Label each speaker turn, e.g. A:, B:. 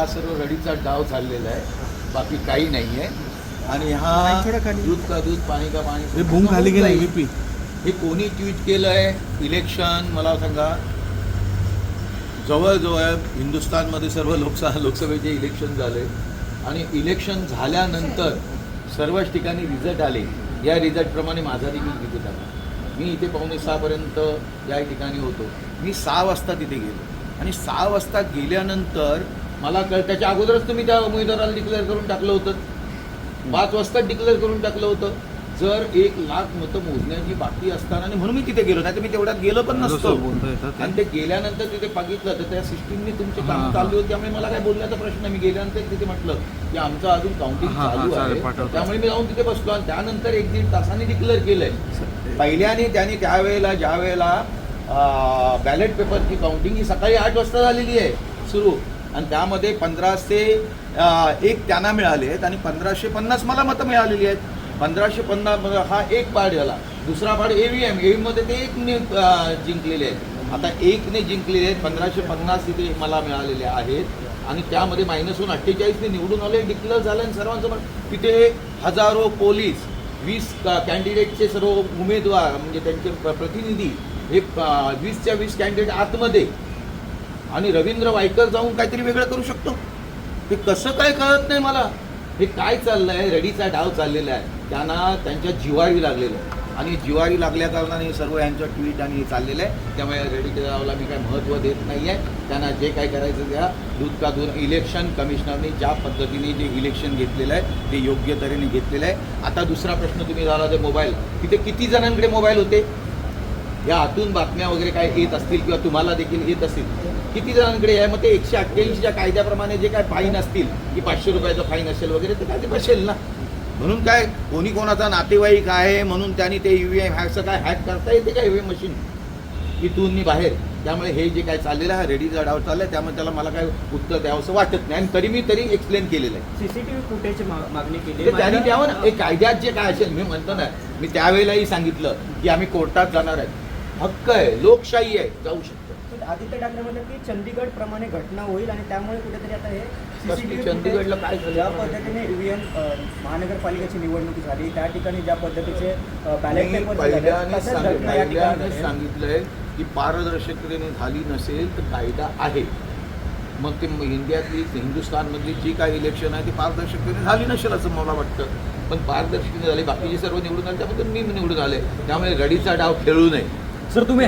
A: हा सर्व रडीचा डाव चाललेला आहे. बाकी काही नाही आहे. आणि हा. दूध का दूध पाणी का पाणी
B: हे भूम खाली गेलं. व्हीपी
A: हे कोणी ट्विट केलं आहे? इलेक्शन मला सांगा. जवळजवळ हिंदुस्थानमध्ये सर्व लोकसभा लोकसभेचे इलेक्शन झाले. आणि इलेक्शन झाल्यानंतर सर्वच ठिकाणी रिझल्ट आले. या रिझल्टप्रमाणे माझा देखील रिझल्ट आला. मी इथे पावणे सहापर्यंत या ठिकाणी होतो. मी सहा वाजता तिथे गेलो. आणि सहा वाजता गेल्यानंतर मला कळ त्याच्या अगोदरच तुम्ही त्या उमेदवाराला डिक्लेअर करून टाकलं होतं. पाच वाजता डिक्लेअर करून टाकलं होतं. जर एक लाख मतं मोजण्याची बाकी असताना आणि म्हणून मी तिथे गेलो नाही तर मी तेवढ्यात गेलो पण नसतो. आणि ते गेल्यानंतर तिथे बघितलं तर त्या सिस्टीमने तुमचे काम चालू होते त्यामुळे मला काय बोलण्याचा प्रश्न. मी गेल्यानंतर तिथे म्हटलं की आमचं अजून काउंटिंग चालू आहे. त्यामुळे मी जाऊन तिथे बसलो आणि त्यानंतर एक दीड तासाने डिक्लेअर केलंय. पहिल्याने त्यांनी त्यावेळेला ज्या वेळेला बॅलेट पेपरची काउंटिंग ही सकाळी आठ वाजता झालेली आहे सुरू. आणि त्यामध्ये पंधराशे एक त्यांना मिळाले आहेत आणि पंधराशे पन्नास मला मतं मिळालेली आहेत. पंधराशे पन्नास हा एक पार्ट झाला दुसरा part A V M A व्हीमध्ये ते एकने जिंकलेले आहेत. आता एकने जिंकलेले आहेत. पंधराशे पन्नास तिथे मला मिळालेले आहेत. आणि त्यामध्ये मायनस होऊन अठ्ठेचाळीसने निवडून आले डिक्लेअर झालं आणि सर्वांसमोर तिथे हजारो पोलीस वीस कॅन्डिडेटचे सर्व उमेदवार म्हणजे त्यांचे प्रतिनिधी हे वीसच्या वीस कॅन्डिडेट आतमध्ये आणि रवींद्र वायकर जाऊन काहीतरी वेगळं करू शकतो? ते कसं काय कळत नाही मला? हे काय चाललं आहे रडीचा डाव चाललेला आहे. त्यांना त्यांच्या जिवाळी लागलेलं आहे. आणि जिवाळी लागल्या कारणाने सर्व यांचं ट्विट आणि हे चाललेलं आहे. त्यामुळे रेडीच्या डावला मी काय महत्त्व देत नाही आहे त्यांना जे काय करायचं त्या दूध का दूध इलेक्शन कमिशनरने ज्या पद्धतीने जे इलेक्शन घेतलेलं आहे ते योग्य तऱ्हेने घेतलेलं आहे. आता दुसरा प्रश्न तुम्ही झाला ते मोबाईल तिथे किती जणांकडे मोबाईल होते? या आतून बातम्या वगैरे काय येत असतील किंवा तुम्हाला देखील येत असतील किती जणांकडे आहे? मग ते एकशे अठ्ठ्याऐंशीच्या कायद्याप्रमाणे जे काय फाईन असतील की पाचशे रुपयाचं फाईन असेल वगैरे ते काय ते बसेल ना. म्हणून काय कोणी कोणाचा नातेवाईक आहे म्हणून त्यांनी ते यू एम हॅकचं काय हॅक करता येते का यू मशीन इथून नी बाहेर. त्यामुळे हे जे काय चाललेलं आहे रेडीचा डाव चाललाय त्यामुळे त्याला मला काय उत्तर द्यावं असं वाटत नाही. आणि तरी मी तरी एक्सप्लेन केलेलं आहे.
C: सीसीटीव्ही फुटेज मागणी केली.
A: त्यांनी द्यावं ना हे कायद्यात जे काय असेल मी म्हणतो ना मी त्यावेळेलाही सांगितलं की आम्ही कोर्टात जाणार आहे. हक्क आहे लोकशाही आहे जाऊ शकतो.
C: आदित्य ठाकरे म्हणतात की चंदीगड प्रमाणे घटना होईल आणि त्यामुळे कुठेतरी आता हे
A: चंदीगडला काय झालं?
C: ज्या पद्धतीने ईव्हीएम महानगरपालिकेची निवडणूक झाली त्या ठिकाणी ज्या पद्धतीचे बॅलेट.
A: सांगितलंय की पारदर्शकतेने झाली नसेल तर कायदा आहे. मग ते इंडियातली हिंदुस्थानमधली जी काही इलेक्शन आहे ती पारदर्शकतेने झाली नसेल असं मला वाटतं. पण पारदर्शकतेने झाली. बाकीचे सर्व निवडून आले त्याबद्दल मी निवडून आले. त्यामुळे रडीचा डाव खेळू नये.
B: सर तुम्ही